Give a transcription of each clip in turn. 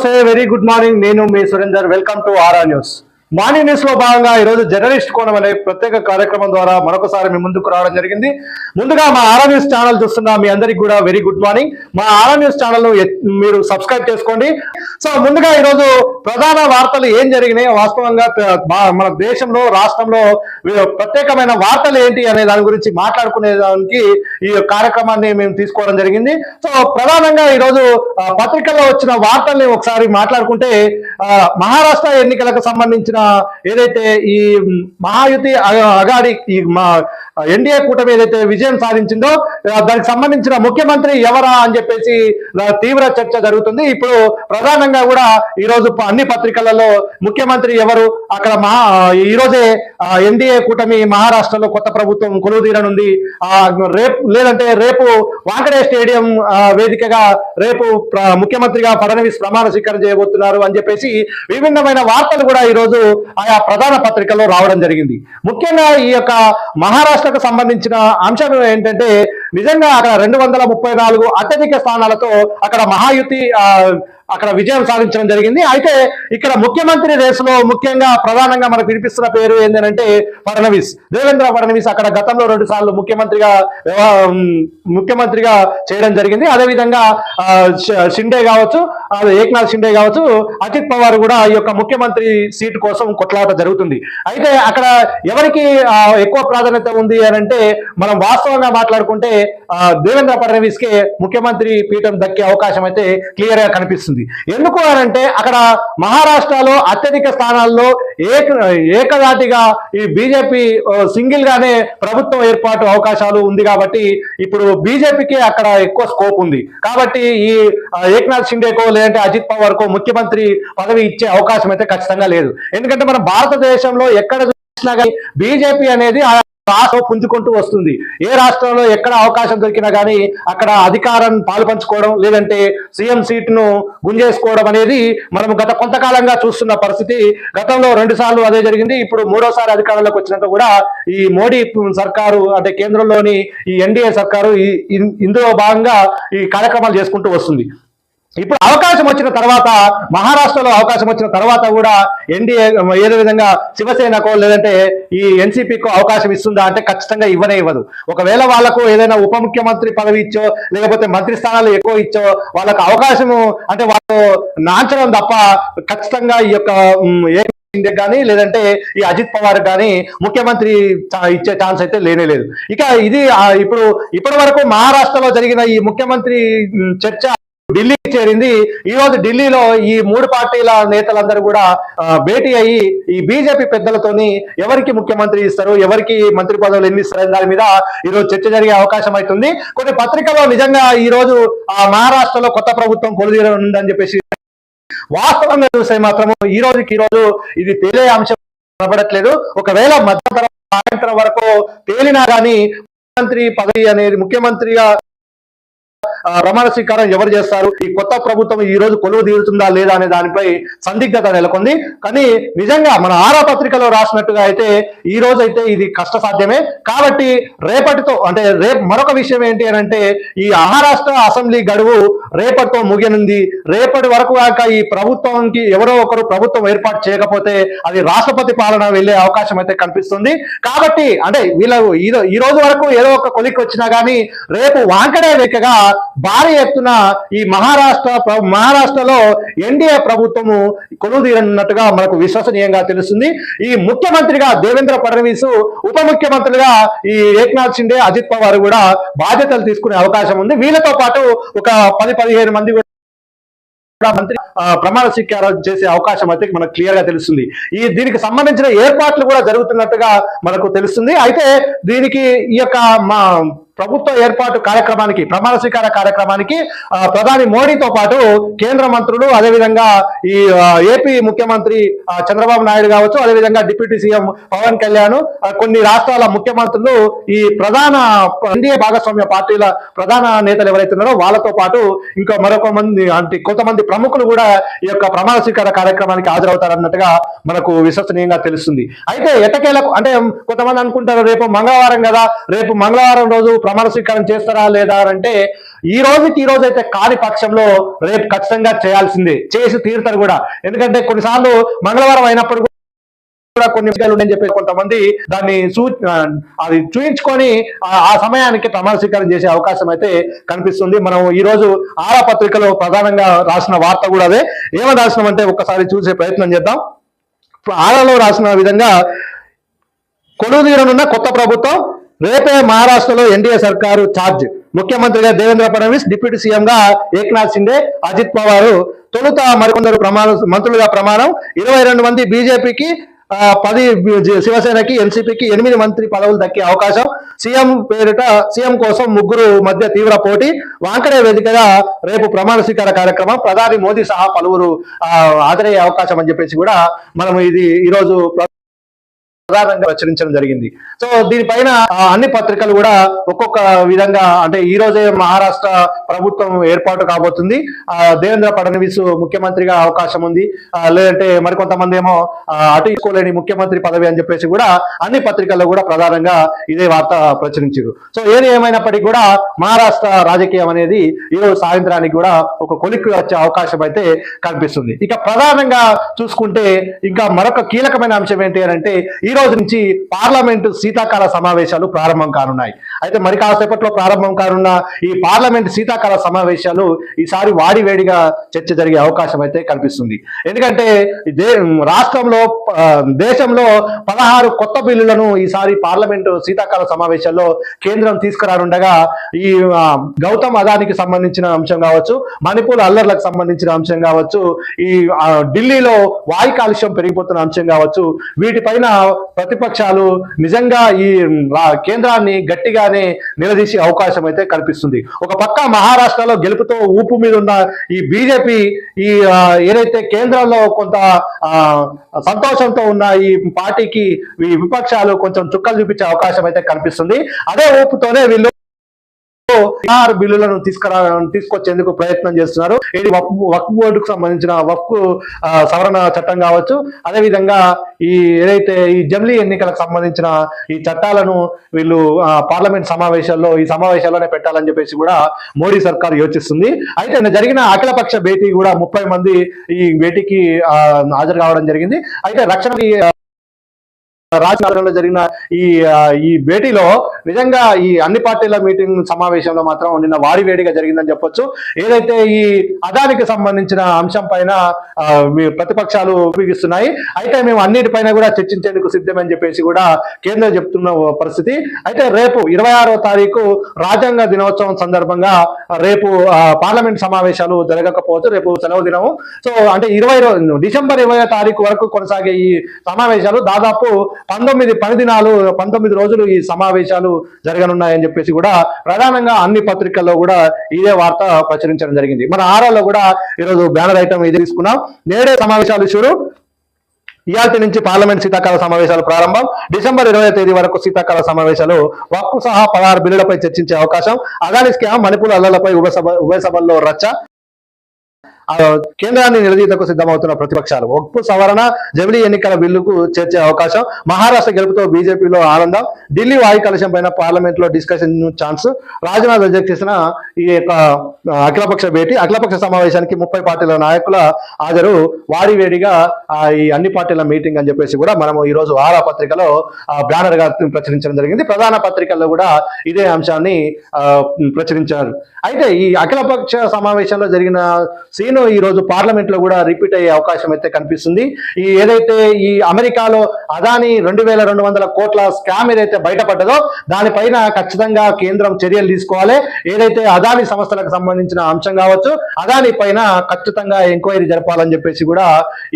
నమస్తే very good morning నేను మీ Surender welcome to RR news morning న్యూస్లో భాగంగా ఈరోజు జర్నలిస్ట్ కోణం అనే ప్రత్యేక కార్యక్రమం ద్వారా మరొకసారి మీ ముందుకు రావడం జరిగింది. ముందుగా మా ఆర్ఆర్ న్యూస్ ఛానల్ చూస్తున్న మీ అందరికి కూడా వెరీ గుడ్ మార్నింగ్ మా ఆర్ఆర్ న్యూస్ ఛానల్ను మీరు సబ్స్క్రైబ్ చేసుకోండి. సో ముందుగా ఈరోజు ప్రధాన వార్తలు ఏం జరిగినాయి వాస్తవంగా మన దేశంలో రాష్ట్రంలో ప్రత్యేకమైన వార్తలు ఏంటి అనే దాని గురించి మాట్లాడుకునే దానికి ఈ కార్యక్రమాన్ని మేము తీసుకోవడం జరిగింది. సో ప్రధానంగా ఈరోజు పత్రికల్లో వచ్చిన వార్తల్ని ఒకసారి మాట్లాడుకుంటే మహారాష్ట్ర ఎన్నికలకు సంబంధించిన ఏదైతే ఈ మహాయుతి అగాడి ఈ మా ఎన్డీఏ కూటమి ఏదైతే విజయం సాధించిందో దానికి సంబంధించిన ముఖ్యమంత్రి ఎవరా అని చెప్పేసి తీవ్ర చర్చ జరుగుతుంది. ఇప్పుడు ప్రధానంగా కూడా ఈ రోజు అన్ని పత్రికలలో ముఖ్యమంత్రి ఎవరు? అక్కడ మహా ఈ రోజే ఎన్డీఏ కూటమి మహారాష్ట్రలో కొత్త ప్రభుత్వం కొలువుదీరనుంది ఆ, రేపు లేదంటే రేపు వాంకడే స్టేడియం వేదికగా రేపు ముఖ్యమంత్రిగా ఫడ్నవీస్ ప్రమాణ స్వీకారం చేయబోతున్నారు అని చెప్పేసి విభిన్నమైన వార్తలు కూడా ఈ రోజు ఆయా ప్రధాన పత్రికల్లో రావడం జరిగింది. ముఖ్యంగా ఈ యొక్క మహారాష్ట్ర మహారాష్ట్రకు సంబంధించిన అంశం ఏంటంటే నిజంగా అక్కడ రెండు వందల ముప్పై నాలుగు అత్యధిక స్థానాలతో అక్కడ మహాయుతి ఆ, అక్కడ విజయం సాధించడం జరిగింది. అయితే ఇక్కడ ముఖ్యమంత్రి రేసులో ముఖ్యంగా ప్రధానంగా మనకు వినిపిస్తున్న పేరు ఏంటంటే ఫడ్నవీస్. దేవేంద్ర ఫడ్నవీస్ అక్కడ గతంలో రెండు సార్లు ముఖ్యమంత్రిగా ముఖ్యమంత్రిగా చేయడం జరిగింది. అదేవిధంగా షిండే కావచ్చు ఏక్నాథ్ షిండే కావచ్చు అజిత్ పవార్ కూడా ఈ యొక్క ముఖ్యమంత్రి సీటు కోసం కొట్లాట జరుగుతుంది. అయితే అక్కడ ఎవరికి ఎక్కువ ప్రాధాన్యత ఉంది అని అంటే మనం వాస్తవంగా మాట్లాడుకుంటే దేవేంద్ర ఫడ్నవీస్ కే ముఖ్యమంత్రి పీఠం దక్కే అవకాశం అయితే క్లియర్గా కనిపిస్తుంది. ఎందుకు అంటే అక్కడ మహారాష్ట్రలో అత్యధిక స్థానాల్లో ఏక ఏకదాటిగా ఈ బీజేపీ సింగిల్ గానే ప్రభుత్వం ఏర్పాటు అవకాశాలు ఉంది కాబట్టి ఇప్పుడు బీజేపీకి అక్కడ ఎక్కువ స్కోప్ ఉంది. కాబట్టి ఈ ఏక్నాథ్ షిండేకో లేదంటే అజిత్ పవార్ కో ముఖ్యమంత్రి పదవి ఇచ్చే అవకాశం అయితే ఖచ్చితంగా లేదు. ఎందుకంటే మన భారతదేశంలో ఎక్కడ చూసినా కానీ బీజేపీ అనేది రాష్ట్రం పుంజుకుంటూ వస్తుంది. ఏ రాష్ట్రంలో ఎక్కడ అవకాశం దొరికినా కానీ అక్కడ అధికారం పాలు పంచుకోవడం లేదంటే సీఎం సీట్ను గుంజేసుకోవడం అనేది మనం గత కొంతకాలంగా చూస్తున్న పరిస్థితి. గతంలో రెండు సార్లు అదే జరిగింది. ఇప్పుడు మూడోసారి అధికారంలోకి వచ్చినంత కూడా ఈ మోడీ సర్కారు అంటే కేంద్రంలోని ఈ ఎన్డీఏ సర్కారు ఈ ఇందులో భాగంగా ఈ కార్యక్రమాలు చేసుకుంటూ వస్తుంది. ఇప్పుడు అవకాశం వచ్చిన తర్వాత మహారాష్ట్రలో అవకాశం వచ్చిన తర్వాత కూడా ఎన్డీఏ ఏదో విధంగా శివసేనకో లేదంటే ఈ ఎన్సీపీకో అవకాశం ఇస్తుందా అంటే ఖచ్చితంగా ఇవ్వనే ఇవ్వదు. ఒకవేళ వాళ్ళకు ఏదైనా ఉప ముఖ్యమంత్రి పదవి ఇచ్చో లేకపోతే మంత్రి స్థానాలు ఎక్కువ ఇచ్చో వాళ్ళకు అవకాశము అంటే వాళ్ళు నాంచడం తప్ప ఖచ్చితంగా ఈ యొక్క ఏ కానీ లేదంటే ఈ అజిత్ పవార్ కానీ ముఖ్యమంత్రి చా- ఇచ్చే ఛాన్స్ అయితే లేనే లేదు. ఇక ఇది ఇప్పుడు ఇప్పటి వరకు మహారాష్ట్రలో జరిగిన ఈ ముఖ్యమంత్రి చర్చ ఢిల్లీకి చేరింది. ఈ రోజు ఢిల్లీలో ఈ మూడు పార్టీల నేతలందరూ కూడా భేటీ అయ్యి ఈ బీజేపీ పెద్దలతోని ఎవరికి ముఖ్యమంత్రి ఇస్తారు ఎవరికి మంత్రి పదవులు ఎన్ని ఇస్తారు దాని మీద ఈ రోజు చర్చ జరిగే అవకాశం అవుతుంది. కొన్ని పత్రికల్లో నిజంగా ఈ రోజు ఆ మహారాష్ట్రలో కొత్త ప్రభుత్వం కొలుదీరనుందని చెప్పేసి వాస్తవంగా చూస్తే మాత్రము ఈ రోజుకి ఈ రోజు ఇది తేలే అంశం కనబడట్లేదు. ఒకవేళ మధ్యంతరం సాయంత్రం వరకు తేలినా గానీ ముఖ్యమంత్రి పదవి అనేది ముఖ్యమంత్రిగా ప్రమాణ స్వీకారం ఎవరు చేస్తారు? ఈ కొత్త ప్రభుత్వం ఈ రోజు కొలువు తీరుతుందా లేదా అనే దానిపై సందిగ్ధత నెలకొంది. కానీ నిజంగా మన ఆరా పత్రికలో రాసినట్టుగా అయితే ఈ రోజు అయితే ఇది కష్ట సాధ్యమే కాబట్టి రేపటితో అంటే రేపు మరొక విషయం ఏంటి అని అంటే ఈ మహారాష్ట్ర అసెంబ్లీ గడువు రేపటితో ముగియనుంది. రేపటి వరకు కాక ఈ ప్రభుత్వంకి ఎవరో ఒకరు ప్రభుత్వం ఏర్పాటు చేయకపోతే అది రాష్ట్రపతి పాలన వెళ్ళే అవకాశం అయితే కనిపిస్తుంది. కాబట్టి అంటే వీళ్ళ ఈ ఈ రోజు వరకు ఏదో ఒక కొలిక్ వచ్చినా గానీ రేపు వాంకడే రేఖగా భారీ ఎత్తున ఈ మహారాష్ట్ర మహారాష్ట్రలో ఎన్డీఏ ప్రభుత్వము కొనుదీరనున్నట్టుగా మనకు విశ్వసనీయంగా తెలుస్తుంది. ఈ ముఖ్యమంత్రిగా దేవేంద్ర ఫడ్నవీస్ ఉప ముఖ్యమంత్రిగా ఈ ఏక్నాథ్ షిండే అజిత్ పవార్ కూడా బాధ్యతలు తీసుకునే అవకాశం ఉంది. వీళ్ళతో పాటు ఒక పది పదిహేను మంది కూడా మంత్రి ప్రమాణ స్వీకారం చేసే అవకాశం అయితే మనకు క్లియర్గా తెలుస్తుంది. ఈ దీనికి సంబంధించిన ఏర్పాట్లు కూడా జరుగుతున్నట్టుగా మనకు తెలుస్తుంది. అయితే దీనికి ఈ యొక్క మా ప్రభుత్వ ఏర్పాటు కార్యక్రమానికి ప్రమాణ స్వీకార కార్యక్రమానికి ప్రధాని మోడీతో పాటు కేంద్ర మంత్రులు అదేవిధంగా ఈ ఏపీ ముఖ్యమంత్రి చంద్రబాబు నాయుడు కావచ్చు అదేవిధంగా డిప్యూటీ సీఎం పవన్ కళ్యాణ్ కొన్ని రాష్ట్రాల ముఖ్యమంత్రులు ఈ ప్రధాన ఎన్డీఏ భాగస్వామ్య పార్టీల ప్రధాన నేతలు ఎవరైతే ఉన్నారో వాళ్ళతో పాటు ఇంకా మరొక మంది అంటే కొంతమంది ప్రముఖులు కూడా ఈ యొక్క ప్రమాణ స్వీకార కార్యక్రమానికి హాజరవుతారన్నట్టుగా మనకు విశ్వసనీయంగా తెలుస్తుంది. అయితే ఎటకేలకు అంటే కొంతమంది అనుకుంటారు రేపు మంగళవారం కదా రేపు మంగళవారం రోజు ప్రమాణ స్వీకారం చేస్తారా లేదా అంటే ఈ రోజుకి ఈ రోజు అయితే కాని పక్షంలో రేపు ఖచ్చితంగా చేయాల్సిందే చేసి తీరుతారు కూడా. ఎందుకంటే కొన్నిసార్లు మంగళవారం అయినప్పుడు కూడా కొన్ని విషయాలు ఉన్నాయని చెప్పి కొంతమంది దాన్ని చూ అది చూయించుకొని ఆ- సమయానికి ప్రమాణ స్వీకారం చేసే అవకాశం అయితే కనిపిస్తుంది. మనం ఈ రోజు ఆరా పత్రికలో ప్రధానంగా రాసిన వార్త కూడా అదే. ఏమని రాసినామంటే ఒక్కసారి చూసే ప్రయత్నం చేద్దాం. ఆరాలో రాసిన విధంగా కొలువు కొత్త ప్రభుత్వం రేపే మహారాష్ట్రలో ఎన్డీఏ సర్కారు ఛార్జ్. ముఖ్యమంత్రిగా దేవేంద్ర ఫడ్నవీస్ డిప్యూటీ సీఎం గా ఏక్నాథ్ సిండే అజిత్ పవార్. తొలుత మరికొందరు ప్రమాణం మంత్రులుగా ప్రమాణం. ఇరవై రెండు మంది బీజేపీకి పది శివసేనకి ఎన్సీపీకి ఎనిమిది మంత్రి పదవులు దక్కే అవకాశం. సీఎం పేరిట సీఎం కోసం ముగ్గురు మధ్య తీవ్ర పోటీ. వాంకడే వేదికగా రేపు ప్రమాణ స్వీకార కార్యక్రమం. ప్రధాని మోదీ సహా పలువురు ఆ, హాజరయ్యే అవకాశం అని చెప్పేసి కూడా మనం ఇది ఈరోజు ప్రధానంగా ప్రచురించడం జరిగింది. సో దీనిపైన అన్ని పత్రికలు కూడా ఒక్కొక్క విధంగా అంటే ఈ రోజే మహారాష్ట్ర ప్రభుత్వం ఏర్పాటు కాబోతుంది. దేవేంద్ర ఫడ్నవీస్ ముఖ్యమంత్రిగా అవకాశం ఉంది. లేదంటే మరికొంతమంది ఏమో ఆ, అటు ఇచ్చుకోలేని ముఖ్యమంత్రి పదవి అని చెప్పేసి కూడా అన్ని పత్రికల్లో కూడా ప్రధానంగా ఇదే వార్త ప్రచురించారు. సో ఏది ఏమైనప్పటికీ కూడా మహారాష్ట్ర రాజకీయం అనేది ఈ రోజు సాయంత్రానికి కూడా ఒక కొలిక్కి వచ్చే అవకాశం అయితే కనిపిస్తుంది. ఇక ప్రధానంగా చూసుకుంటే ఇంకా మరొక కీలకమైన అంశం ఏంటి అని అంటే ఈ రోజు నుంచి పార్లమెంటు శీతాకాల సమావేశాలు ప్రారంభం కానున్నాయి. అయితే మరి కాసేపట్లో ప్రారంభం కానున్న ఈ పార్లమెంట్ శీతాకాల సమావేశాలు ఈసారి వాడివేడిగా చర్చ జరిగే అవకాశం అయితే కనిపిస్తుంది ఎందుకంటే దే రాష్ట్రంలో దేశంలో పదహారు కొత్త బిల్లులను ఈసారి పార్లమెంటు శీతాకాల సమావేశాల్లో కేంద్రం తీసుకురానుండగా ఈ గౌతమ్ అదానికి సంబంధించిన అంశం కావచ్చు మణిపూర్ అల్లర్లకు సంబంధించిన అంశం కావచ్చు ఈ ఢిల్లీలో వాయు కాలుష్యం పెరిగిపోతున్న అంశం కావచ్చు వీటిపైన ప్రతిపక్షాలు నిజంగా ఈ కేంద్రాన్ని గట్టిగానే నిలదీసే అవకాశం అయితే కనిపిస్తుంది. ఒక పక్క మహారాష్ట్రలో గెలుపుతో ఊపు మీద ఉన్న ఈ బీజేపీ ఈ ఏదైతే కేంద్రంలో కొంత సంతోషంతో ఉన్న ఈ పార్టీకి ఈ విపక్షాలు కొంచెం చుక్కలు చూపించే అవకాశం అయితే కనిపిస్తుంది. అదే ఊపుతోనే వీళ్ళు ఆర్ బిల్లులను తీసుకురా తీసుకొచ్చేందుకు ప్రయత్నం చేస్తున్నారు. ఇది వక్ఫ్ బోర్డుకు సంబంధించిన వక్ఫ్ సవరణ చట్టం కావచ్చు. అదే విధంగా ఈ ఏదైతే ఈ జమ్లీ ఎన్నికలకు సంబంధించిన ఈ చట్టాలను వీళ్ళు పార్లమెంట్ సమావేశాల్లో ఈ సమావేశాల్లోనే పెట్టాలని చెప్పేసి కూడా మోడీ సర్కార్ యోచిస్తుంది. అయితే జరిగిన అఖిలపక్ష భేటీ కూడా ముప్పై మంది ఈ భేటీకి హాజరు కావడం జరిగింది. అయితే రక్షణ రాజనగరంలో జరిగిన ఈ ఈ భేటీలో నిజంగా ఈ అన్ని పార్టీల మీటింగ్ సమావేశంలో మాత్రం నిన్న వాడివేడిగా జరిగిందని చెప్పొచ్చు. ఏదైతే ఈ అదానికి సంబంధించిన అంశం పైన ప్రతిపక్షాలు ఉపయోగిస్తున్నాయి అయితే మేము అన్నిటిపైన కూడా చర్చించేందుకు సిద్ధమని చెప్పేసి కూడా కేంద్రం చెప్తున్న పరిస్థితి. అయితే రేపు ఇరవై ఆరో తారీఖు రాజ్యాంగ దినోత్సవం సందర్భంగా రేపు పార్లమెంట్ సమావేశాలు జరగకపోవచ్చు. రేపు సెలవు దినము. సో అంటే ఇరవై డిసెంబర్ ఇరవై తారీఖు వరకు కొనసాగే ఈ సమావేశాలు దాదాపు పంతొమ్మిది పని దినాలు పంతొమ్మిది రోజులు ఈ సమావేశాలు జరగనున్నాయని చెప్పేసి కూడా ప్రధానంగా అన్ని పత్రికల్లో కూడా ఇదే వార్త ప్రచురించడం జరిగింది. మన ఆరాలో కూడా ఈరోజు బ్యానర్ ఐటమ్ ఇది తీసుకున్నాం. నేడే సమావేశాలు చూడు ఇయాల్టి నుంచి పార్లమెంట్ శీతాకాల సమావేశాలు ప్రారంభం. డిసెంబర్ ఇరవై తేదీ వరకు శీతాకాల సమావేశాలు. వక్కు సహా పదహారు బిల్లులపై చర్చించే అవకాశం. అదాని స్కామ్ మణిపూర్ అల్లలపై ఉభయ సభ ఉభయ సభల్లో రచ్చ. కేంద్రాన్ని నిలదీతకు సిద్ధమవుతున్న ప్రతిపక్షాలు. ఒప్పు సవరణ జమిలీ ఎన్నికల బిల్లుకు చేర్చే అవకాశం మహారాష్ట్ర గెలుపుతో బీజేపీలో ఆనందం ఢిల్లీ వాయు కలుషం పైన పార్లమెంట్లో డిస్కషన్ ఛాన్స్ రాజ్నాథ్ అధ్యక్ష చేసిన ఈ యొక్క అఖిలపక్ష భేటీ అఖిలపక్ష సమావేశానికి ముప్పై పార్టీల నాయకుల హాజరు వాడివేడిగా ఈ అన్ని పార్టీల మీటింగ్ అని చెప్పేసి కూడా మనము ఈ రోజు ఆరా పత్రికలో బ్యానర్గా ప్రచురించడం జరిగింది. ప్రధాన పత్రికల్లో కూడా ఇదే అంశాన్ని ఆ, ప్రచురించారు. అయితే ఈ అఖిలపక్ష సమావేశంలో జరిగిన సీను ఈ రోజు పార్లమెంట్లో కూడా రిపీట్ అయ్యే అవకాశం అయితే కనిపిస్తుంది. ఈ ఏదైతే ఈ అమెరికాలో అదాని రెండు వేల రెండు వందల కోట్ల స్కామ్ ఏదైతే బయటపడ్డదో దానిపైన ఖచ్చితంగా కేంద్రం చర్యలు తీసుకోవాలి. ఏదైతే అదాని సంస్థలకు సంబంధించిన అంశం కావచ్చు అదాని పైన ఖచ్చితంగా ఎంక్వైరీ జరపాలని చెప్పేసి కూడా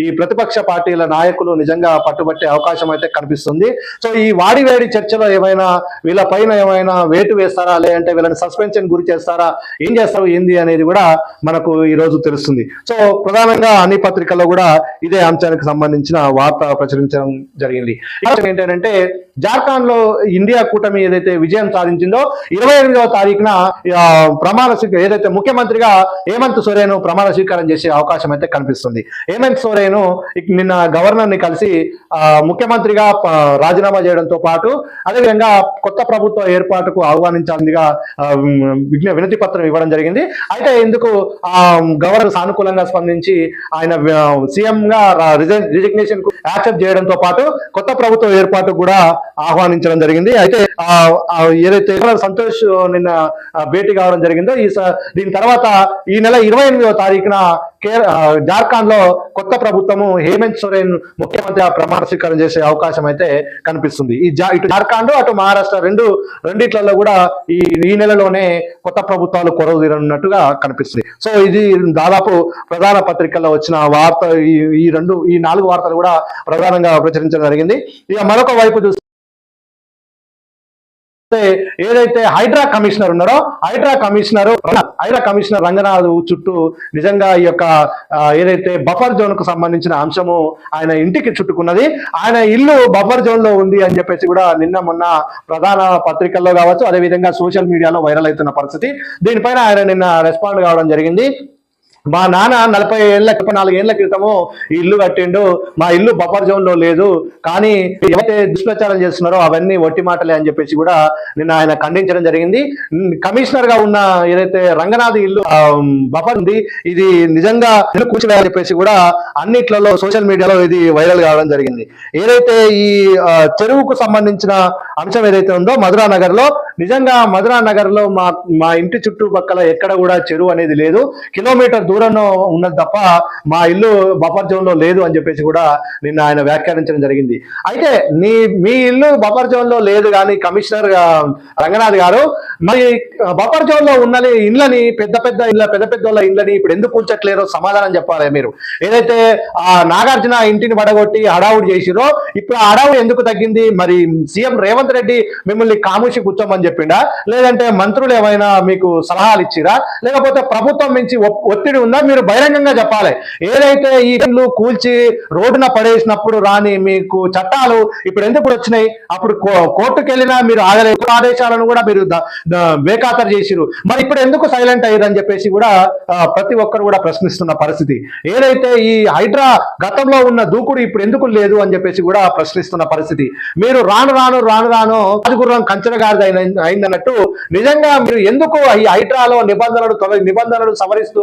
ఈ ప్రతిపక్ష పార్టీల నాయకులు నిజంగా పట్టుబట్టే అవకాశం అయితే కనిపిస్తుంది. సో ఈ వాడివేడి చర్చలో ఏమైనా వీళ్ళ పైన ఏమైనా వేటు వేస్తారా? లేదంటే వీళ్ళని సస్పెన్షన్ గురి చేస్తారా? ఏం చేస్తారు ఏంది? అనేది కూడా మనకు ఈ రోజు తెలుస్తుంది. కనిపిస్తుంది సో ప్రధానంగా అన్ని పత్రికల్లో కూడా ఇదే అంశానికి సంబంధించిన వార్త ప్రచురించడం జరిగింది. ఏంటంటే జార్ఖండ్లో ఇండియా కూటమి ఏదైతే విజయం సాధించిందో ఇరవై ఎనిమిదవ తారీఖున ప్రమాణ స్వీకారం ఏదైతే ముఖ్యమంత్రిగా హేమంత్ సోరేను ప్రమాణ స్వీకారం చేసే అవకాశం అయితే కనిపిస్తుంది. హేమంత్ సోరేను నిన్న గవర్నర్ని కలిసి ముఖ్యమంత్రిగా రాజీనామా చేయడంతో పాటు అదేవిధంగా కొత్త ప్రభుత్వ ఏర్పాటుకు ఆహ్వానించాలిగా విజ్ఞ వినతి పత్రం ఇవ్వడం జరిగింది. అయితే ఇందుకు ఆ గవర్నర్ సానుకూలంగా స్పందించి ఆయన సీఎం గా రిజిగ్నేషన్కు యాక్సెప్ట్ చేయడంతో పాటు కొత్త ప్రభుత్వ ఏర్పాటు కూడా ఆహ్వానించడం జరిగింది. అయితే ఏదైతే సంతోష్ నిన్న భేటీ కావడం జరిగిందో ఈ దీని తర్వాత ఈ నెల ఇరవై ఎనిమిదవ తారీఖున జార్ఖండ్లో కొత్త ప్రభుత్వము హేమంత్ సోరెన్ ముఖ్యమంత్రి ప్రమాణ స్వీకారం చేసే అవకాశం అయితే కనిపిస్తుంది. ఈ జా ఇటు జార్ఖండ్ అటు మహారాష్ట్ర రెండు రెండిట్లలో కూడా ఈ ఈ నెలలోనే కొత్త ప్రభుత్వాలు కొరవ తీరనున్నట్టుగా కనిపిస్తుంది. సో ఇది దాదాపు ప్రధాన పత్రికల్లో వచ్చిన వార్త ఈ ఈ రెండు ఈ నాలుగు వార్తలు కూడా ప్రధానంగా ప్రచురించడం జరిగింది. ఇక మరొక వైపు చూస్తే ఏదైతే హైడ్రా కమిషనర్ ఉన్నారో హైడ్రా కమిషనర్ హైడ్రా కమిషనర్ రంగనాథ్ చుట్టూ నిజంగా ఈ యొక్క ఏదైతే బఫర్ జోన్కు సంబంధించిన అంశము ఆయన ఇంటికి చుట్టుకున్నది ఆయన ఇల్లు బఫర్ జోన్లో ఉంది అని చెప్పేసి కూడా నిన్న మొన్న ప్రధాన పత్రికల్లో కావచ్చు అదేవిధంగా సోషల్ మీడియాలో వైరల్ అవుతున్న పరిస్థితి. దీనిపైన ఆయన నిన్న రెస్పాండ్ కావడం జరిగింది. మా నాన్న నలభై ఏళ్ళ ముప్పై నాలుగు ఏళ్ళ క్రితము ఈ ఇల్లు కట్టిండు. మా ఇల్లు బఫర్ జోన్లో లేదు. కానీ ఎవరైతే దుష్ప్రచారం చేస్తున్నారో అవన్నీ ఒట్టి మాటలే అని చెప్పేసి కూడా నిన్న ఆయన ఖండించడం జరిగింది. కమిషనర్గా ఉన్న ఏదైతే రంగనాథ్ ఇల్లు బఫర్ ఉంది ఇది నిజంగా ఇల్లు చెప్పేసి కూడా అన్నిట్లలో సోషల్ మీడియాలో ఇది వైరల్ కావడం జరిగింది. ఏదైతే ఈ చెరువుకు సంబంధించిన అంశం ఏదైతే ఉందో మధురా నగర్లో నిజంగా మధురా నగర్లో మా మా ఇంటి చుట్టుపక్కల ఎక్కడ కూడా చెరువు అనేది లేదు. కిలోమీటర్ దూరంలో ఉన్నది తప్ప మా ఇల్లు బఫర్ జోన్లో లేదు అని చెప్పేసి కూడా నిన్న ఆయన వ్యాఖ్యానించడం జరిగింది. అయితే నీ మీ ఇల్లు బఫర్ జోన్లో లేదు కానీ కమిషనర్ రంగనాథ్ గారు మరి బఫర్ జోన్లో ఉన్న ఇళ్ళని పెద్ద పెద్ద ఇళ్ళ పెద్ద పెద్ద వాళ్ళ ఇళ్ళని ఇప్పుడు ఎందుకు కూర్చట్లేరో సమాధానం చెప్పాలి మీరు. ఏదైతే ఆ నాగార్జున ఇంటిని పడగొట్టి హడావుడి చేసిరో ఇప్పుడు ఆ హడావుడి ఎందుకు తగ్గింది? మరి సీఎం రేవంత్ రెడ్డి మిమ్మల్ని కాముషి కూర్చోమని చెప్పిండా? లేదంటే మంత్రులు ఏమైనా మీకు సలహాలు ఇచ్చిరా? లేకపోతే ప్రభుత్వం నుంచి ఒ- ఒత్తిడి ఉందా? మీరు బహిరంగంగా చెప్పాలి. ఏదైతే ఈ ఇల్లు కూల్చి రోడ్డున పడేసినప్పుడు రాని మీకు చట్టాలు ఇప్పుడు ఎందుకు వచ్చినాయి? అప్పుడు కోర్టుకు వెళ్ళినా మీరు ఆగలేదు ఆదేశాలను కూడా మీరు బేఖాతరు చేసిరు మరి ఇప్పుడు ఎందుకు సైలెంట్ అయ్యారని అని చెప్పేసి కూడా ప్రతి ఒక్కరు కూడా ప్రశ్నిస్తున్న పరిస్థితి. ఏదైతే ఈ హైడ్రా గతంలో ఉన్న దూకుడు ఇప్పుడు ఎందుకు లేదు అని చెప్పేసి కూడా ప్రశ్నిస్తున్న పరిస్థితి. మీరు రాను రాను రాను రాను రాజగుర్రం కంచనగారిది గారిది అయిందన్నట్టు నిజంగా మీరు ఎందుకు ఈ హైడ్రాలో నిబంధనలు తొలగి నిబంధనలు సవరిస్తూ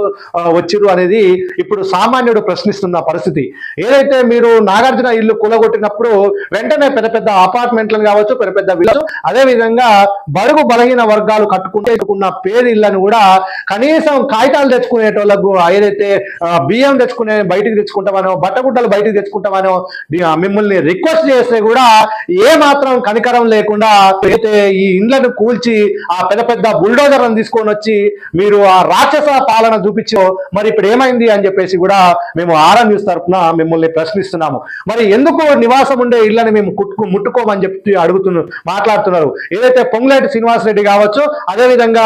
వచ్చిరు అనేది ఇప్పుడు సామాన్యుడు ప్రశ్నిస్తున్న పరిస్థితి. ఏదైతే మీరు నాగార్జున ఇల్లు కూలగొట్టినప్పుడు వెంటనే పెద్ద పెద్ద అపార్ట్మెంట్లను కావచ్చు పెద్ద పెద్ద విల్లు అదే విధంగా బరువు బలహీన వర్గాలు కట్టుకుంటే ఉన్న పేరు ఇళ్ళను కూడా కనీసం కాగితాలు తెచ్చుకునేటోళ్ళకు ఏదైతే బియ్యం తెచ్చుకునే బయటికి తెచ్చుకుంటామనో బట్టగుడ్డలు బయటికి తెచ్చుకుంటామనో మిమ్మల్ని రిక్వెస్ట్ చేస్తే కూడా ఏ మాత్రం కనికరం లేకుండా అయితే ఈ ఇండ్లను కూల్చి ఆ పెద్ద పెద్ద బుల్డోజర్లను తీసుకొని వచ్చి మీరు ఆ రాక్షస పాలన చూపించో మరి ఇప్పుడు ఏమైంది అని చెప్పేసి కూడా మేము ఆరా న్యూస్ తరఫున మిమ్మల్ని ప్రశ్నిస్తున్నాము. మరి ఎందుకు నివాసం ఉండే ఇళ్ళని మేము కుట్టుకు ముట్టుకోమని చెప్పి అడుగుతున్నారు మాట్లాడుతున్నారు. ఏదైతే పొంగులేటి శ్రీనివాసరెడ్డి కావచ్చు అదేవిధంగా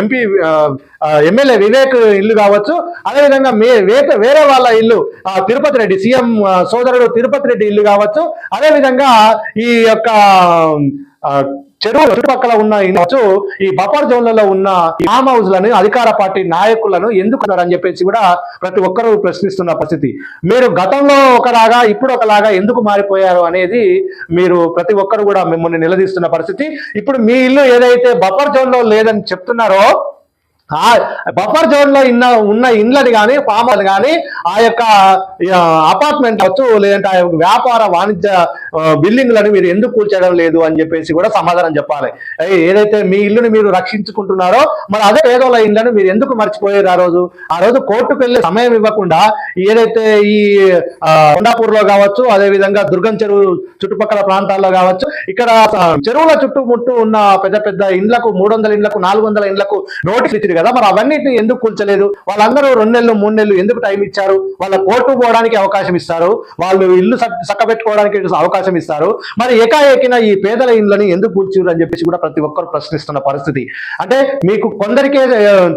ఎంపీ ఎమ్మెల్యే వివేక్ ఇల్లు కావచ్చు అదేవిధంగా మే వేరే వేరే వాళ్ళ ఇల్లు తిరుపతి రెడ్డి సీఎం సోదరుడు తిరుపతి రెడ్డి ఇల్లు కావచ్చు అదేవిధంగా ఈ యొక్క చెరువు చుట్టుపక్కల ఉన్న ఈ కావచ్చు, ఈ బఫర్ జోన్లలో ఉన్న ఈ ఫామ్ హౌస్లను అధికార పార్టీ నాయకులను ఎందుకు అని చెప్పేసి కూడా ప్రతి ఒక్కరూ ప్రశ్నిస్తున్న పరిస్థితి. మీరు గతంలో ఒకలాగా ఇప్పుడు ఒకలాగా ఎందుకు మారిపోయారు అనేది మీరు ప్రతి ఒక్కరు కూడా మిమ్మల్ని నిలదీస్తున్న పరిస్థితి. ఇప్పుడు మీ ఇల్లు ఏదైతే బఫర్ జోన్లో లేదని చెప్తున్నారో బఫర్ జోన్లో ఇన్న ఉన్న ఇండ్లని కానీ ఫామ్ కానీ ఆ యొక్క అపార్ట్మెంట్ అవచ్చు లేదంటే ఆ యొక్క వ్యాపార వాణిజ్య బిల్డింగ్లను మీరు ఎందుకు కూల్చేయడం లేదు అని చెప్పేసి కూడా సమాధానం చెప్పాలి. ఏదైతే మీ ఇల్లుని మీరు రక్షించుకుంటున్నారో మరి అదే పేదోళ్ళ ఇండ్లను మీరు ఎందుకు మర్చిపోయారు ఆ రోజు? ఆ రోజు కోర్టుకు వెళ్ళే సమయం ఇవ్వకుండా ఏదైతే ఈ కొండాపూర్లో కావచ్చు అదే విధంగా దుర్గం చెరువు చుట్టుపక్కల ప్రాంతాల్లో కావచ్చు ఇక్కడ చెరువుల చుట్టుముట్టు ఉన్న పెద్ద పెద్ద ఇండ్లకు మూడు వందల ఇండ్లకు నాలుగు వందల ఇండ్లకు నోటీస్ ఇచ్చింది కదా? మరి అవన్నిటిని ఎందుకు కూల్చలేదు? వాళ్ళందరూ రెండు నెలలు మూడు నెలలు ఎందుకు టైం ఇచ్చారు? వాళ్ళ కోర్టు పోవడానికి అవకాశం ఇస్తారు. వాళ్ళు ఇల్లు చక్కబెట్టుకోవడానికి అవకాశం ఇస్తారు. మరి ఏకాఏకిన ఈ పేదల ఇళ్ళని ఎందుకు కూల్చారు అని చెప్పేసి కూడా ప్రతి ఒక్కరు ప్రశ్నిస్తున్న పరిస్థితి. అంటే మీకు కొందరికే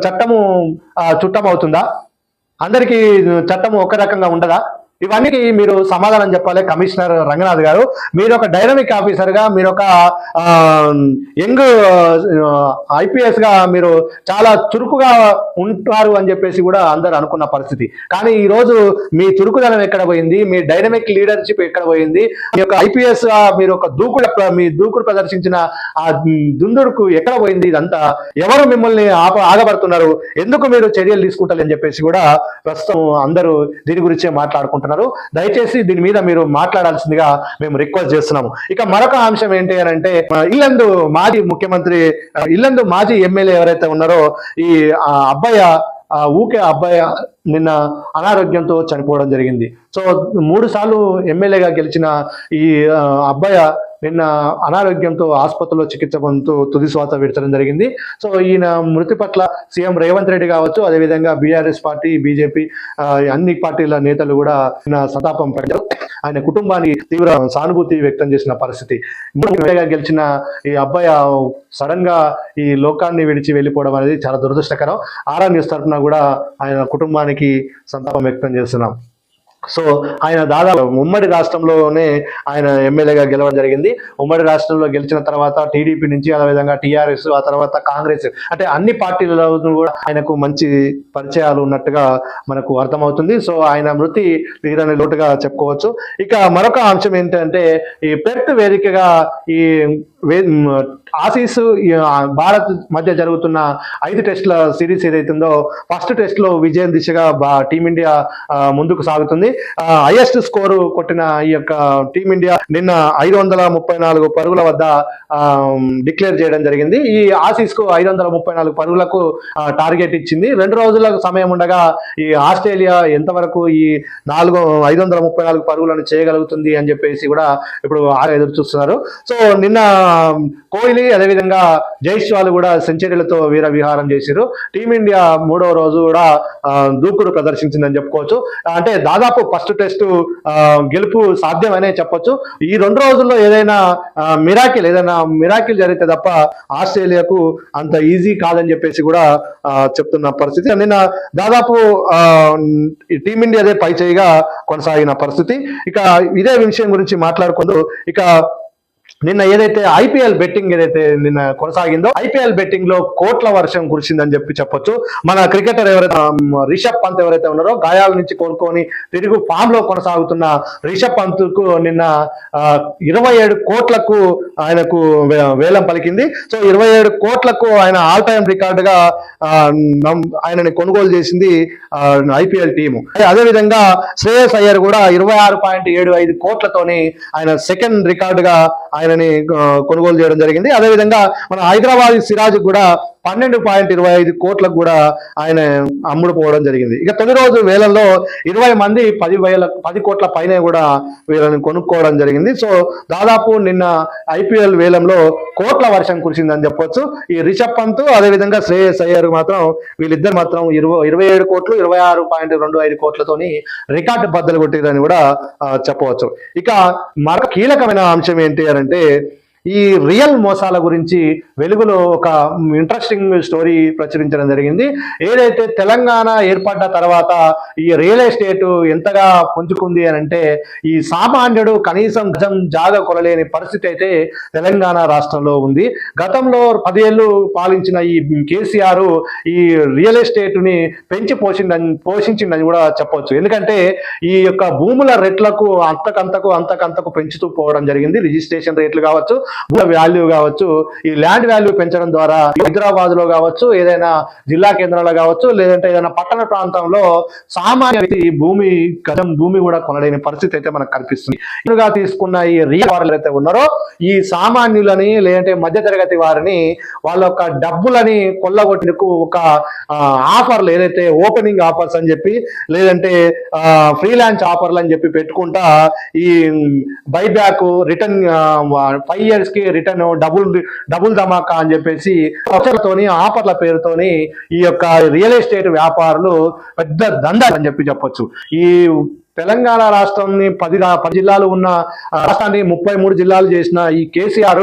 చట్టము చుట్టం అవుతుందా అందరికీ చట్టం ఒక రకంగా ఉండదా? ఇవన్నీ మీరు సమాధానం చెప్పాలి కమిషనర్ రంగనాథ్ గారు. మీరు ఒక డైనమిక్ ఆఫీసర్గా మీరు ఒక యంగ్ ఐపీఎస్గా మీరు చాలా చురుకుగా ఉంటారు అని చెప్పేసి కూడా అందరు అనుకున్న పరిస్థితి. కానీ ఈ రోజు మీ చురుకుదనం ఎక్కడ పోయింది? మీ డైనమిక్ లీడర్షిప్ ఎక్కడ పోయింది? మీ యొక్క ఐపీఎస్ మీరు ఒక దూకుడు మీ దూకుడు ప్రదర్శించిన ఆ దుందుడుకు ఎక్కడ పోయింది? ఇదంతా ఎవరు మిమ్మల్ని ఆప ఆగబడుతున్నారు? ఎందుకు మీరు చర్యలు తీసుకుంటారని చెప్పేసి కూడా ప్రస్తుతం అందరూ దీని గురించే మాట్లాడుకుంటున్నారు. దయచేసి దీని మీద మీరు మాట్లాడాల్సిందిగా మేము రిక్వెస్ట్ చేస్తున్నాము. ఇక మరొక అంశం ఏంటి అని అంటే ఇల్లందు మాజీ ముఖ్యమంత్రి ఇల్లందు మాజీ ఎమ్మెల్యే ఎవరైతే ఉన్నారో ఈ ఆ, అబ్బాయి ఆ ఊకే అబ్బాయి నిన్న అనారోగ్యంతో చనిపోవడం జరిగింది. సో మూడు సార్లు ఎమ్మెల్యేగా గెలిచిన ఈ అబ్బాయి నిన్న అనారోగ్యంతో ఆసుపత్రిలో చికిత్స పొందుతూ తుది శ్వాత విడచడం జరిగింది. సో ఈయన మృతి పట్ల సీఎం రేవంత్ రెడ్డి కావచ్చు అదేవిధంగా బీఆర్ఎస్ పార్టీ బీజేపీ అన్ని పార్టీల నేతలు కూడా నిన్న సంతాపం పడ్డారు ఆయన కుటుంబానికి తీవ్ర సానుభూతి వ్యక్తం చేసిన పరిస్థితి. ఎమ్మెల్యేగా గెలిచిన ఈ అబ్బాయి సడన్గా ఈ లోకాన్ని విడిచి వెళ్ళిపోవడం అనేది చాలా దురదృష్టకరం. ఆరా న్యూస్ తరఫున కూడా ఆయన కుటుంబానికి సంతాపం వ్యక్తం చేస్తున్నాం. సో ఆయన దాదాపు ఉమ్మడి రాష్ట్రంలోనే ఆయన ఎమ్మెల్యేగా గెలవడం జరిగింది. ఉమ్మడి రాష్ట్రంలో గెలిచిన తర్వాత టీడీపీ నుంచి అదేవిధంగా టీఆర్ఎస్ ఆ తర్వాత కాంగ్రెస్ అంటే అన్ని పార్టీలలో కూడా ఆయనకు మంచి పరిచయాలు ఉన్నట్టుగా మనకు అర్థమవుతుంది. సో ఆయన మృతి తీరని లోటుగా చెప్పుకోవచ్చు. ఇక మరొక అంశం ఏంటంటే ఈ పెర్త్ వేదికగా ఈ ఆసీస్ భారత్ మధ్య జరుగుతున్న ఐదు టెస్టుల సిరీస్ ఏదైతుందో ఫస్ట్ టెస్ట్లో విజయం దిశగా బా- టీమిండియా ముందుకు సాగుతుంది. హైయెస్ట్ స్కోరు కొట్టిన ఈ యొక్క టీమిండియా నిన్న ఐదు వందల ముప్పై నాలుగు పరుగుల వద్ద డిక్లేర్ చేయడం జరిగింది. ఈ ఆసీస్కు ఐదు వందల ముప్పై నాలుగు పరుగులకు టార్గెట్ ఇచ్చింది. రెండు రోజుల సమయం ఉండగా ఈ ఆస్ట్రేలియా ఎంతవరకు ఈ నాలుగు ఐదు వందల ముప్పై నాలుగు పరుగులను చేయగలుగుతుంది అని చెప్పేసి కూడా ఇప్పుడు ఎదురు చూస్తున్నారు. సో నిన్న కోహ్లీ అదేవిధంగా జైస్వాల్ కూడా సెంచరీలతో వీర విహారం చేశారు. టీమిండియా మూడవ రోజు కూడా దూకుడు ప్రదర్శించిందని చెప్పుకోవచ్చు. అంటే దాదాపు ఫస్ట్ టెస్ట్ గెలుపు సాధ్యమనే చెప్పొచ్చు. ఈ రెండు రోజుల్లో ఏదైనా మిరాకిల్ ఏదైనా మిరాకిల్ జరిగితే తప్ప ఆస్ట్రేలియాకు అంత ఈజీ కాదని చెప్పేసి కూడా చెప్తున్న పరిస్థితి. నిన్న దాదాపు ఆ, ఈ టీమిండియాదే పైచేయిగా కొనసాగిన పరిస్థితి. ఇక ఇదే విషయం గురించి మాట్లాడుకుంటూ ఇక నిన్న ఏదైతే ఐపీఎల్ బెట్టింగ్ ఏదైతే నిన్న కొనసాగిందో ఐపీఎల్ బెట్టింగ్లో కోట్ల వర్షం కురిసిందని చెప్పి చెప్పొచ్చు. మన క్రికెటర్ ఎవరైతే రిషబ్ పంత్ ఎవరైతే ఉన్నారో గాయాల నుంచి కోలుకొని తిరుగు ఫామ్లో కొనసాగుతున్న రిషబ్ పంత్కు నిన్న ఇరవై ఏడు కోట్లకు ఆయనకు వే- వేలం పలికింది. సో ఇరవై ఏడు కోట్లకు ఆయన ఆల్ టైమ్ రికార్డుగా ఆయనని కొనుగోలు చేసింది ఐపీఎల్ టీము. అదే విధంగా శ్రేయస్ అయ్యర్ కూడా ఇరవై ఆరు పాయింట్ ఏడు ఐదు కోట్లతోని ఆయన సెకండ్ రికార్డుగా ఆయన ఆయనని కొనుగోలు చేయడం జరిగింది. అదే విధంగా మన హైదరాబాద్ సిరాజ్ కూడా పన్నెండు పాయింట్ ఇరవై ఐదు కోట్లకు కూడా ఆయన అమ్ముడుపోవడం జరిగింది. ఇక తొలి రోజు వేలంలో ఇరవై మంది పది వేల పది కోట్ల పైనే కూడా వీళ్ళని కొనుక్కోవడం జరిగింది. సో దాదాపు నిన్న ఐపీఎల్ వేలంలో కోట్ల వర్షం కురిసిందని చెప్పొచ్చు. ఈ రిషబ్ పంత్ అదేవిధంగా శ్రేయస్ అయ్యర్ మాత్రం వీళ్ళిద్దరు మాత్రం ఇరవై ఇరవై ఏడు కోట్లు ఇరవై ఆరు పాయింట్ రెండు ఐదు కోట్లతోని రికార్డు బద్దలు కొట్టిరని కూడా చెప్పవచ్చు. ఇక మరొక కీలకమైన అంశం ఏంటి అని అంటే ఈ రియల్ మోసాల గురించి వెలుగులో ఒక ఇంట్రెస్టింగ్ స్టోరీ ప్రచురించడం జరిగింది. ఏదైతే తెలంగాణ ఏర్పడ్డ తర్వాత ఈ రియల్ ఎస్టేట్ ఎంతగా పుంజుకుంది అని అంటే ఈ సామాన్యుడు కనీసం గజం జాగ కొనలేని పరిస్థితి అయితే తెలంగాణ రాష్ట్రంలో ఉంది. గతంలో పదేళ్ళు పాలించిన ఈ కేసీఆర్ ఈ రియల్ ఎస్టేట్ని పెంచి పోషిందని పోషించిందని కూడా చెప్పొచ్చు. ఎందుకంటే ఈ యొక్క భూముల రేట్లకు అంతకంతకు అంతకంతకు పెంచుతూ పోవడం జరిగింది. రిజిస్ట్రేషన్ రేట్లు కావచ్చు భూముల వాల్యూ కావచ్చు ఈ ల్యాండ్ వాల్యూ పెంచడం ద్వారా హైదరాబాద్లో కావచ్చు ఏదైనా జిల్లా కేంద్రంలో కావచ్చు లేదంటే ఏదైనా పట్టణ ప్రాంతంలో సామాన్య వ్యక్తి భూమి గజం భూమి కూడా కొనలేని పరిస్థితి అయితే మనకు కనిపిస్తుంది. ఇటుగా తీసుకున్న ఈ రియల్ అయితే ఉన్నారో ఈ సామాన్యులని లేదంటే మధ్యతరగతి వారిని వాళ్ళ యొక్క డబ్బులని కొల్లగొట్టేందుకు ఒక ఆఫర్లు ఏదైతే ఓపెనింగ్ ఆఫర్స్ అని చెప్పి లేదంటే ఫ్రీలాన్స్ ఆఫర్లు అని చెప్పి పెట్టుకుంటా ఈ బైబ్యాక్ రిటర్న్ ఫైవ్ ఇయర్ కి రిటర్న్ డబుల్ డబుల్ ధమాకా అని చెప్పేసి ఆఫర్లతోని ఆఫర్ల పేరుతోని ఈ యొక్క రియల్ ఎస్టేట్ వ్యాపారులు పెద్ద దండ అని చెప్పి చెప్పొచ్చు. ఈ తెలంగాణ రాష్ట్రాన్ని పది పది జిల్లాలు ఉన్న రాష్ట్రాన్ని ముప్పై మూడు జిల్లాలు చేసిన ఈ కేసీఆర్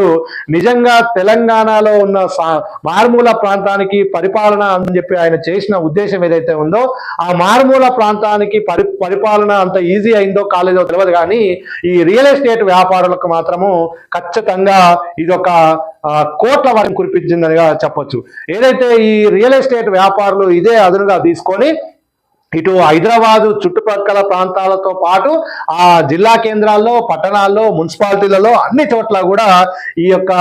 నిజంగా తెలంగాణలో ఉన్న సా- మారుమూల ప్రాంతానికి పరిపాలన అని చెప్పి ఆయన చేసిన ఉద్దేశం ఏదైతే ఉందో ఆ మారుమూల ప్రాంతానికి పరి పరిపాలన అంత ఈజీ అయిందో కాలేదో తెలియదు కానీ ఈ రియల్ ఎస్టేట్ వ్యాపారులకు మాత్రము ఖచ్చితంగా ఇదొక కోట్ల వారిని కురిపించిందనిగా చెప్పొచ్చు. ఏదైతే ఈ రియల్ ఎస్టేట్ వ్యాపారులు ఇదే అదునుగా తీసుకొని ఇటు హైదరాబాదు చుట్టుపక్కల ప్రాంతాలతో పాటు ఆ జిల్లా కేంద్రాల్లో పట్టణాల్లో మున్సిపాలిటీలలో అన్ని చోట్ల కూడా ఈ యొక్క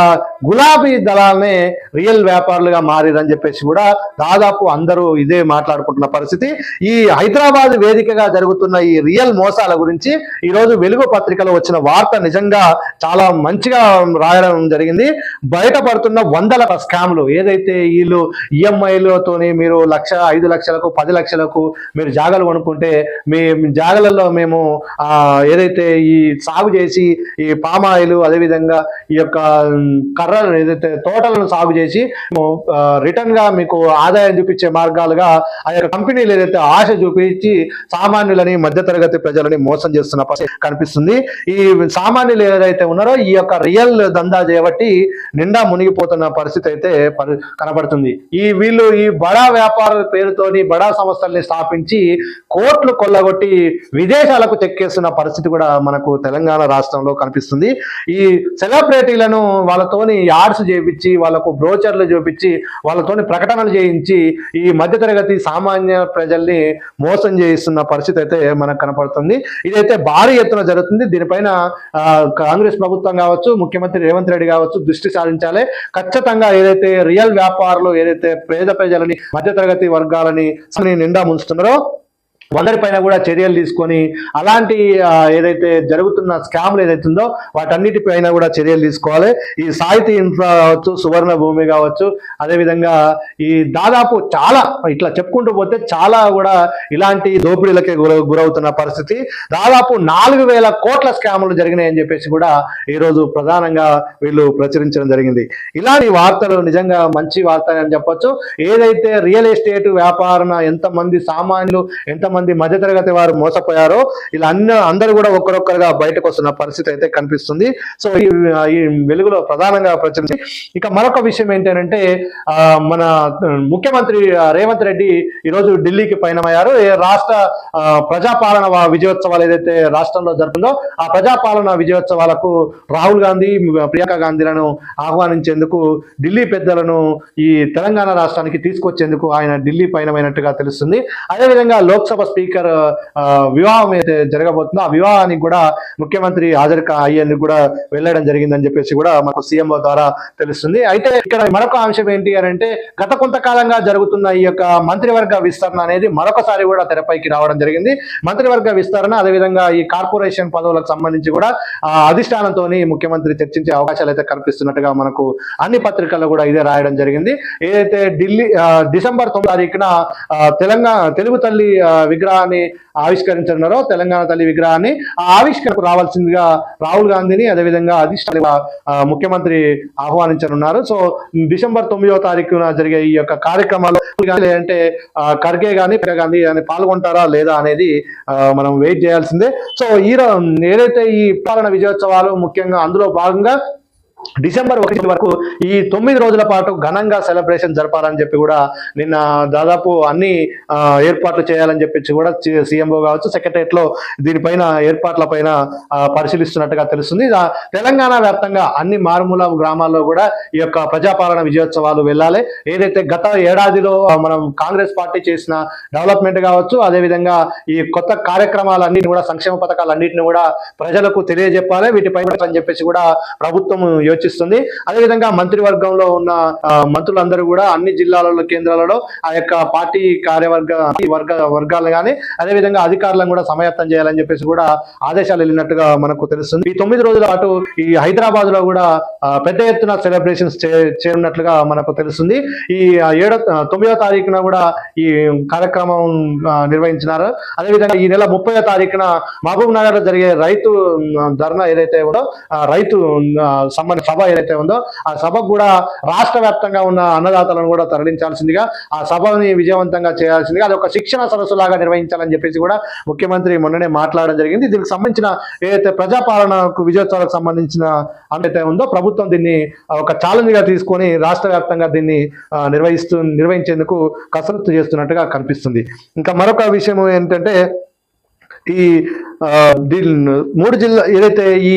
గులాబీ దళాలనే రియల్ వ్యాపారులుగా మారిరని చెప్పేసి కూడా దాదాపు అందరూ ఇదే మాట్లాడుకుంటున్న పరిస్థితి. ఈ హైదరాబాద్ వేదికగా జరుగుతున్న ఈ రియల్ మోసాల గురించి ఈరోజు వెలుగు పత్రికలో వచ్చిన వార్త నిజంగా చాలా మంచిగా రాయడం జరిగింది. బయటపడుతున్న వందల స్కామ్లు. ఏదైతే వీళ్ళు ఈఎంఐలతోని మీరు లక్ష ఐదు లక్షలకు పది లక్షలకు మీరు జాగలు కొనుక్కుంటే మీ జాగలలో మేము ఏదైతే ఈ సాగు చేసి ఈ పామాయిల్ అదేవిధంగా ఈ యొక్క ఉమ్, కర్రలు ఏదైతే తోటలను సాగు చేసి రిటర్న్గా మీకు ఆదాయం చూపించే మార్గాలుగా ఆ యొక్క కంపెనీలు ఏదైతే ఆశ చూపించి సామాన్యులని మధ్యతరగతి ప్రజలని మోసం చేస్తున్న కనిపిస్తుంది. ఈ సామాన్యులు ఏదైతే ఉన్నారో ఈ యొక్క రియల్ దందా చేయబట్టి నిండా మునిగిపోతున్న పరిస్థితి అయితే కనబడుతుంది. ఈ వీళ్ళు ఈ బడా వ్యాపార పేరుతోని బడా సంస్థల్ని స్థాపించి కోట్లు కొల్లగొట్టి విదేశాలకు చెక్కేస్తున్న పరిస్థితి కూడా మనకు తెలంగాణ రాష్ట్రంలో కనిపిస్తుంది. ఈ సెలబ్రిటీలను వాళ్ళతోని యాడ్స్ చేపించి వాళ్ళకు బ్రోచర్లు చూపించి వాళ్ళతోని ప్రకటనలు చేయించి ఈ మధ్యతరగతి సామాన్య ప్రజల్ని మోసం చేయిస్తున్న పరిస్థితి అయితే మనకు కనపడుతుంది. ఇదైతే భారీ ఎత్తున జరుగుతుంది. దీనిపైన కాంగ్రెస్ ప్రభుత్వం కావచ్చు ముఖ్యమంత్రి రేవంత్ రెడ్డి కావచ్చు దృష్టి సారించాలి. ఖచ్చితంగా ఏదైతే రియల్ వ్యాపారులు ఏదైతే పేద ప్రజలని మధ్యతరగతి వర్గాలని నిండా ముంచుతున్నారో よ。పైన కూడా చర్యలు తీసుకొని అలాంటి ఏదైతే జరుగుతున్న స్కామ్లు ఏదైతే ఉందో వాటన్నిటిపైన కూడా చర్యలు తీసుకోవాలి. ఈ సాహితీ ఇన్ఫ్రా కావచ్చు సువర్ణ భూమి కావచ్చు అదేవిధంగా ఈ దాదాపు చాలా ఇట్లా చెప్పుకుంటూ పోతే చాలా కూడా ఇలాంటి దోపిడీలకే గుర గురవుతున్న పరిస్థితి. దాదాపు నాలుగు వేల కోట్ల స్కాములు జరిగినాయని చెప్పేసి కూడా ఈరోజు ప్రధానంగా వీళ్ళు ప్రచురించడం జరిగింది. ఇలాంటి వార్తలు నిజంగా మంచి వార్త అని చెప్పొచ్చు. ఏదైతే రియల్ ఎస్టేట్ వ్యాపారణ ఎంతమంది సామాన్యులు ఎంతమంది మధ్యతరగతి వారు మోసపోయారో ఇలా అన్న అందరూ కూడా ఒక్కరొక్కరుగా బయటకు వస్తున్న పరిస్థితి అయితే కనిపిస్తుంది. సో ఈ వెలుగులో ప్రధానంగా ప్రచురించి ఇక మరొక విషయం ఏంటంటే మన ముఖ్యమంత్రి రేవంత్ రెడ్డి ఈరోజు ఢిల్లీకి పయనమయ్యారు. రాష్ట్ర ప్రజాపాలన విజయోత్సవాలు ఏదైతే రాష్ట్రంలో జరుగుతుందో ఆ ప్రజాపాలన విజయోత్సవాలకు రాహుల్ గాంధీ ప్రియాంక గాంధీలను ఆహ్వానించేందుకు ఢిల్లీ పెద్దలను ఈ తెలంగాణ రాష్ట్రానికి తీసుకొచ్చేందుకు ఆయన ఢిల్లీ పయనమైనట్టుగా తెలుస్తుంది. అదేవిధంగా లోక్సభ స్పీకర్ వివాహం అయితే జరగబోతుందో ఆ వివాహానికి కూడా ముఖ్యమంత్రి హాజరు అయ్యేందుకు కూడా వెళ్ళడం జరిగిందని చెప్పేసి కూడా మనకు సీఎంఓ ద్వారా తెలుస్తుంది. అయితే ఇక్కడ మరొక అంశం ఏంటి అని అంటే గత కొంతకాలంగా జరుగుతున్న ఈ యొక్క మంత్రివర్గ విస్తరణ అనేది మరొకసారి కూడా తెరపైకి రావడం జరిగింది. మంత్రివర్గ విస్తరణ అదేవిధంగా ఈ కార్పొరేషన్ పదవులకు సంబంధించి కూడా అధిష్టానంతో ముఖ్యమంత్రి చర్చించే అవకాశాలు అయితే కనిపిస్తున్నట్టుగా మనకు అన్ని పత్రికల్లో కూడా ఇదే రాయడం జరిగింది. ఏదైతే ఢిల్లీ డిసెంబర్ తొమ్మిది తారీఖున తెలంగాణ తెలుగు తల్లి విగ్రహాన్ని ఆవిష్కరించనున్నారో తెలంగాణ తల్లి విగ్రహాన్ని ఆవిష్కరణకు రావాల్సిందిగా రాహుల్ గాంధీని అదేవిధంగా అధిష్టాన ముఖ్యమంత్రి ఆహ్వానించనున్నారు. సో డిసెంబర్ తొమ్మిదో తారీఖున జరిగే ఈ యొక్క కార్యక్రమాలు లేదంటే ఖర్గే గాని ప్రియా గాంధీ కానీ పాల్గొంటారా లేదా అనేది మనం వెయిట్ చేయాల్సిందే. సో ఈ ఏదైతే ఈ పాలన విజయోత్సవాలు ముఖ్యంగా అందులో భాగంగా డిసెంబర్ ఒకటి వరకు ఈ తొమ్మిది రోజుల పాటు ఘనంగా సెలబ్రేషన్ జరపాలని చెప్పి కూడా నిన్న దాదాపు అన్ని ఏర్పాట్లు చేయాలని చెప్పి కూడా సీఎంఓ కావచ్చు సెక్రటరియట్లో దీనిపైన ఏర్పాట్ల పైన పరిశీలిస్తున్నట్టుగా తెలుస్తుంది. తెలంగాణ వ్యాప్తంగా అన్ని మారుమూల గ్రామాల్లో కూడా ఈ యొక్క ప్రజాపాలన విజయోత్సవాలు వెళ్ళాలి. ఏదైతే గత ఏడాదిలో మనం కాంగ్రెస్ పార్టీ చేసిన డెవలప్మెంట్ కావచ్చు అదేవిధంగా ఈ కొత్త కార్యక్రమాలన్నింటినీ కూడా సంక్షేమ పథకాలన్నింటినీ కూడా ప్రజలకు తెలియజెప్పాలి. వీటిపై అని చెప్పేసి కూడా ప్రభుత్వం యోచిస్తుంది. అదేవిధంగా మంత్రివర్గంలో ఉన్న మంత్రులందరూ కూడా అన్ని జిల్లాలలో కేంద్రాలలో ఆ యొక్క పార్టీ కార్యవర్గ వర్గ వర్గాలు కానీ అదేవిధంగా అధికారులను కూడా సమాయత్తం చేయాలని చెప్పేసి కూడా ఆదేశాలు వెళ్ళినట్టుగా మనకు తెలుస్తుంది. ఈ తొమ్మిది రోజుల పాటు ఈ హైదరాబాద్లో కూడా పెద్ద ఎత్తున సెలబ్రేషన్స్ చేరినట్లుగా మనకు తెలుస్తుంది. ఈ ఏడో తొమ్మిదో తారీఖున కూడా ఈ కార్యక్రమం నిర్వహించినారు. అదేవిధంగా ఈ నెల ముప్పై తారీఖున మహబూబ్ నగర్లో జరిగే రైతు ధర్నా ఏదైతే ఉందో రైతు ఆ, సంబంధించి సభ ఏదైతే ఉందో ఆ సభకు కూడా రాష్ట్ర వ్యాప్తంగా ఉన్న అన్నదాతలను కూడా తరలించాల్సిందిగా ఆ సభని విజయవంతంగా చేయాల్సిందిగా అది ఒక శిక్షణ సరస్సు లాగా నిర్వహించాలని చెప్పేసి కూడా ముఖ్యమంత్రి మొన్ననే మాట్లాడడం జరిగింది. దీనికి సంబంధించిన ఏదైతే ప్రజాపాలనకు విజయోత్సవాలకు సంబంధించిన ఏదైతే ఉందో ప్రభుత్వం దీన్ని ఒక ఛాలెంజ్గా తీసుకొని రాష్ట్ర వ్యాప్తంగా దీన్ని నిర్వహిస్తూ నిర్వహించేందుకు కసరత్తు చేస్తున్నట్టుగా కనిపిస్తుంది. ఇంకా మరొక విషయం ఏంటంటే ఈ దీని మూడు జిల్లా ఏదైతే ఈ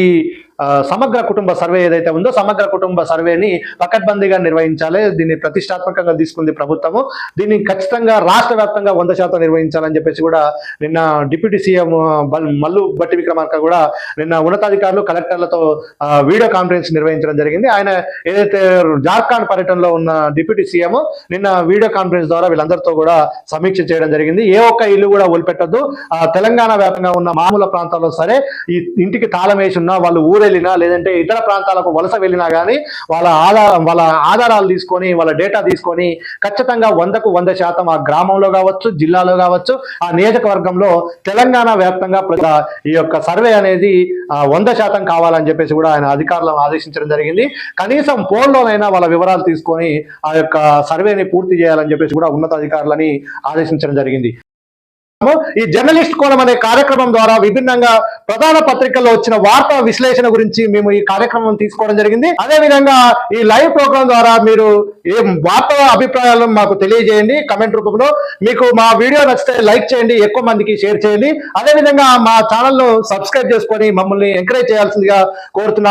సమగ్ర కుటుంబ సర్వే ఏదైతే ఉందో సమగ్ర కుటుంబ సర్వేని పకడ్బందీగా నిర్వహించాలి. దీన్ని ప్రతిష్టాత్మకంగా తీసుకుంది ప్రభుత్వము. దీన్ని ఖచ్చితంగా రాష్ట్ర వ్యాప్తంగా వంద శాతం నిర్వహించాలని చెప్పేసి కూడా నిన్న డిప్యూటీ సీఎం మల్లు బట్టి విక్రమార్క కూడా నిన్న ఉన్నతాధికారులు కలెక్టర్లతో ఆ, వీడియో కాన్ఫరెన్స్ నిర్వహించడం జరిగింది. ఆయన ఏదైతే జార్ఖండ్ పర్యటనలో ఉన్న డిప్యూటీ సీఎం నిన్న వీడియో కాన్ఫరెన్స్ ద్వారా వీళ్ళందరితో కూడా సమీక్ష చేయడం జరిగింది. ఏ ఒక్క ఇల్లు కూడా వదిలిపెట్టద్దు. ఆ తెలంగాణ వ్యాప్తంగా ఉన్న మామూలు ప్రాంతాల్లో సరే ఈ ఇంటికి తాళం వేసి ఉన్న వాళ్ళు వెళ్ళినా లేదంటే ఇతర ప్రాంతాలకు వలస వెళ్ళినా కానీ వాళ్ళ ఆధారం వాళ్ళ ఆధారాలు తీసుకొని వాళ్ళ డేటా తీసుకొని ఖచ్చితంగా వందకు వంద శాతం ఆ గ్రామంలో కావచ్చు జిల్లాలో కావచ్చు ఆ నియోజకవర్గంలో తెలంగాణ వ్యాప్తంగా ఈ యొక్క సర్వే అనేది వంద శాతం కావాలని చెప్పేసి కూడా ఆయన అధికారులను ఆదేశించడం జరిగింది. కనీసం ఫోన్లోనైనా వాళ్ళ వివరాలు తీసుకొని ఆ యొక్క సర్వేని పూర్తి చేయాలని చెప్పేసి కూడా ఉన్నతాధికారులని ఆదేశించడం జరిగింది. ఈ జర్నలిస్ట్ కోణం అనే కార్యక్రమం ద్వారా విభిన్నంగా ప్రధాన పత్రికల్లో వచ్చిన వార్తా విశ్లేషణ గురించి మేము ఈ కార్యక్రమం తీసుకోవడం జరిగింది. అదే విధంగా ఈ లైవ్ ప్రోగ్రామ్ ద్వారా మీరు ఏ వార్తా అభిప్రాయాలను మాకు తెలియజేయండి కమెంట్ రూపంలో. మీకు మా వీడియో నచ్చితే లైక్ చేయండి ఎక్కువ మందికి షేర్ చేయండి. అదే విధంగా మా ఛానల్ను సబ్స్క్రైబ్ చేసుకొని మమ్మల్ని ఎంకరేజ్ చేయాల్సిందిగా కోరుతున్నాం.